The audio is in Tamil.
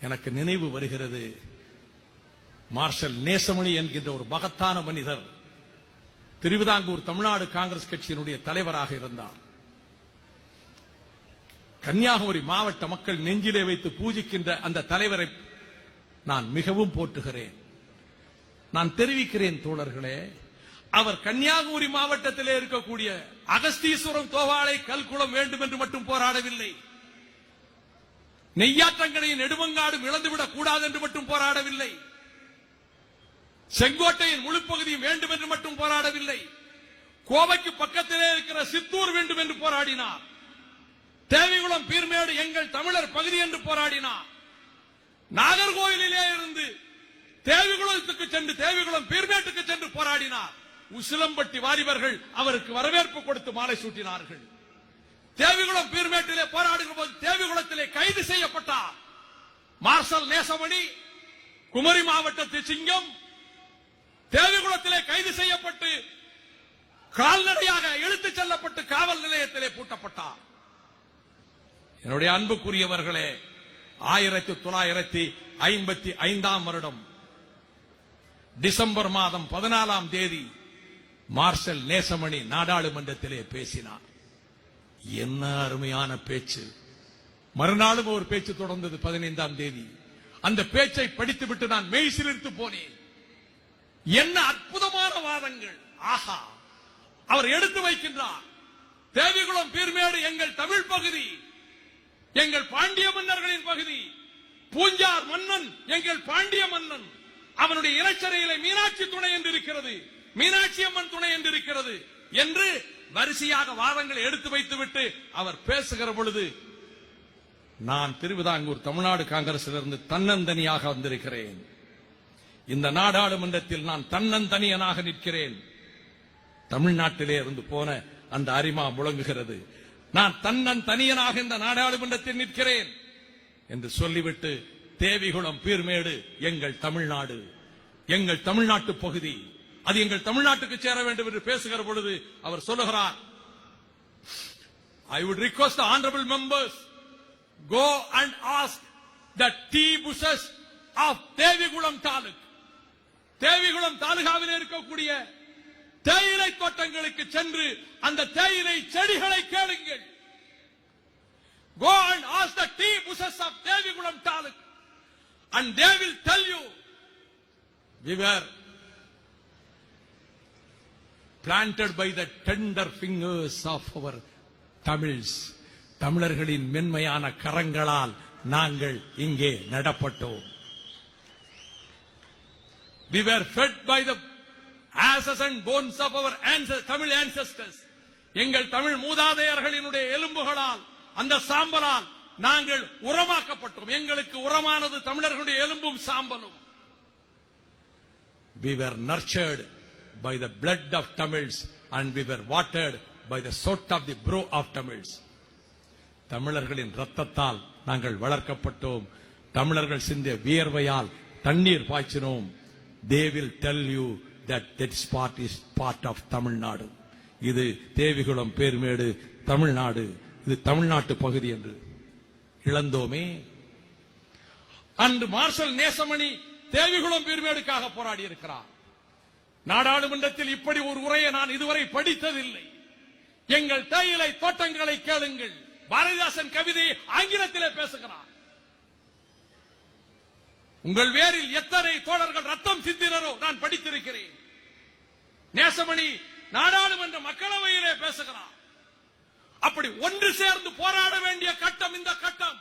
எனக்கு நினைவு வருகிறது. மார்ஷல் நேசமணி என்கின்ற ஒரு மகத்தான மனிதர் திருவிதாங்கூர் தமிழ்நாடு காங்கிரஸ் கட்சியினுடைய தலைவராக இருந்தார். கன்னியாகுமரி மாவட்ட மக்கள் நெஞ்சிலே வைத்து பூஜிக்கின்ற அந்த தலைவரை நான் மிகவும் போற்றுகிறேன். நான் தெரிவிக்கிறேன் தோழர்களே அவர் கன்னியாகுமரி மாவட்டத்திலே இருக்கக்கூடிய அகஸ்தீஸ்வரம் தோவாளை கல்குளம் வேண்டும் என்று மட்டும் போராடவில்லை. நெய்யாற்றங்கரையை நெடுமங்காடும் இழந்துவிடக் கூடாது என்று மட்டும் போராடவில்லை. செங்கோட்டையின் முழு பகுதியும் வேண்டும் என்று மட்டும் போராடவில்லை. கோவைக்கு பக்கத்திலே இருக்கிற சித்தூர் வேண்டும் என்று போராடினார். தேவிகுளம் பீர்மேடு எங்கள் தமிழர் பகுதி என்று போராடினார். நாகர்கோவிலிலே இருந்து தேவிகுளத்துக்கு சென்று தேவிகுளம் பீர்மேட்டுக்கு சென்று போராடினார். உசிலம்பட்டி வாலிபர்கள் அவருக்கு வரவேற்பு கொடுத்து மாலை சூட்டினார்கள். தேவிகுளம் பீர்மேட்டிலே போராடுகிற போது தேவிகுளத்திலே கைது செய்யப்பட்டார். மார்ஷல் நேசமணி குமரி மாவட்டத்து சிங்கம் தேவிகுளத்திலே கைது செய்யப்பட்டு கால்நடையாக இழுத்துச் செல்லப்பட்டு காவல் நிலையத்திலே பூட்டப்பட்டார். என்னுடைய அன்புக்குரியவர்களே ஆயிரத்தி தொள்ளாயிரத்தி ஐம்பத்தி ஐந்தாம் வருடம் டிசம்பர் மாதம் பதினாலாம் தேதி மார்ஷல் நேசமணி நாடாளுமன்றத்திலே பேசினார். என்ன அருமையான பேச்சு. மறுநாளும் ஒரு பேச்சு தொடர்ந்தது பதினைந்தாம் தேதி. அந்த பேச்சை படித்துவிட்டு நான் மெய் சிலிர்த்து போனேன். என்ன அற்புதமான வாதங்கள். ஆஹா. அவர் எடுத்து வைக்கின்றார். தேவிகுளம் பீர்மேடு எங்கள் தமிழ் பகுதி. எங்கள் பாண்டிய மன்னர்களின் பகுதி. பூஞ்சார் மன்னன் எங்கள் பாண்டிய மன்னன். அவனுடைய இறைச்சரையிலே மீனாட்சி துணை என்று இருக்கிறது மீனாட்சி அம்மன் துணை என்று இருக்கிறது என்று வரிசையாக வாதங்களை எடுத்து வைத்துவிட்டு அவர் பேசுகிற பொழுது நான் திருவிதாங்கூர் தமிழ்நாடு காங்கிரசிலிருந்து தன்னந்தனியாக வந்திருக்கிறேன். இந்த நாடாளுமன்றத்தில் நான் தன்னந்தனியனாக நிற்கிறேன். தமிழ்நாட்டிலே இருந்து போன அந்த அரிமா முழங்குகிறது. நான் தன்னன் தனியனாக இந்த நாடாளுமன்றத்தில் நிற்கிறேன் என்று சொல்லிவிட்டு தேவிகுளம் பீர்மேடு எங்கள் தமிழ்நாடு எங்கள் தமிழ்நாட்டு பகுதி அது எங்கள் தமிழ்நாட்டுக்கு சேர வேண்டும் என்று பேசுகிற பொழுது அவர் சொல்லுகிறார் I would request honourable members go and ask the tea bushes of Devikulam taluk Devikulam தாலுகாவில் இருக்கக்கூடிய தேயிலை தோட்டங்களுக்கு சென்று அந்த தேயிலை செடிகளை கேளுங்கள் go and ask the tea bushes of Devi Gulam Taluk. And they will tell planted by the tender fingers of our Tamils தமிழர்களின் மென்மையான கரங்களால் நாங்கள் இங்கே நடப்பட்டோம். We were fed by the asses and bones of our ancestors, Tamil ancestors. எங்கள் தமிழ் மூதாதையர்களினுடைய எலும்புகளால் அந்த சாம்பலால் நாங்கள் உரமாக்கப்பட்டோம். எங்களுக்கு உரமானது தமிழர்களுடைய எலும்பும் சாம்பலும். We were nurtured by the blood of Tamils and we were watered by the sweat of the brow of Tamils. தமிழர்களின் ரத்தத்தால் நாங்கள் வளர்க்கப்பட்டோம். தமிழர்கள் சிந்திய வியர்வையால் தண்ணீர் பாய்ச்சினோம். They will tell you that part is part of Tamil Nadu இது தேவிகுளம் பேர்மேடு தமிழ்நாடு இது தமிழ்நாட்டு பகுதி என்று இழந்தோமே. அன்று மார்ஷல் நேசமணி தேவிகுளம் பேர்மேடுக்காக போராடி இருக்கிறார் நாடாளுமன்றத்தில் இப்படி ஒரு உரையை நான் இதுவரை படித்ததில்லை. எங்கள் தேயிலை தோட்டங்களை கேளுங்கள். பாரதிதாசன் கவிதையை ஆங்கிலத்திலே பேசுகிறார். உங்கள் வேரில் எத்தனை தோழர்கள் ரத்தம் சிந்தினரோ நான் படித்திருக்கிறேன். நேசமணி நாடாளுமன்ற மக்களவையிலே பேசுகிறார். அப்படி ஒன்று சேர்ந்து போராட வேண்டிய கட்டம் இந்த கட்டம்.